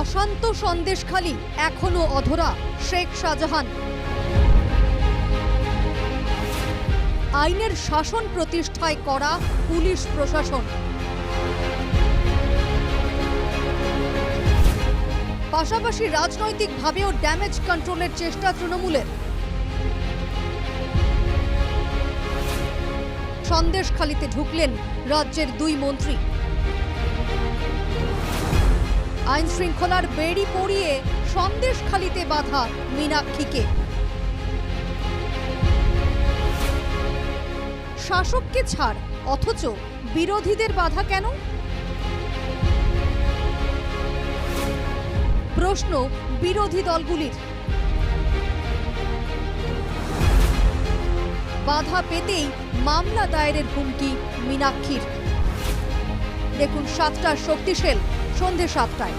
অশান্ত সন্দেশখালী এখনও অধরা শেখ শাহজাহান। আইনের শাসন প্রতিষ্ঠায় করা পুলিশ প্রশাসন। পাশাপাশি রাজনৈতিকভাবেও ড্যামেজ কন্ট্রোলের চেষ্টা তৃণমূলের। সন্দেশখালিতে ঢুকলেন রাজ্যের দুই মন্ত্রী। আইন শৃঙ্খলার বেড়ি পড়িয়ে সন্দেশখালিতে বাধা মীনাক্ষীকে। শাসককে ছাড়, অথচ বিরোধীদের বাধা কেন? প্রশ্ন বিরোধী দলগুলির। বাধা পেতেই মামলা দায়েরের হুমকি মীনাক্ষীর। দেখুন সাতটা শক্তিশাল। সন্ধে সাতটায়।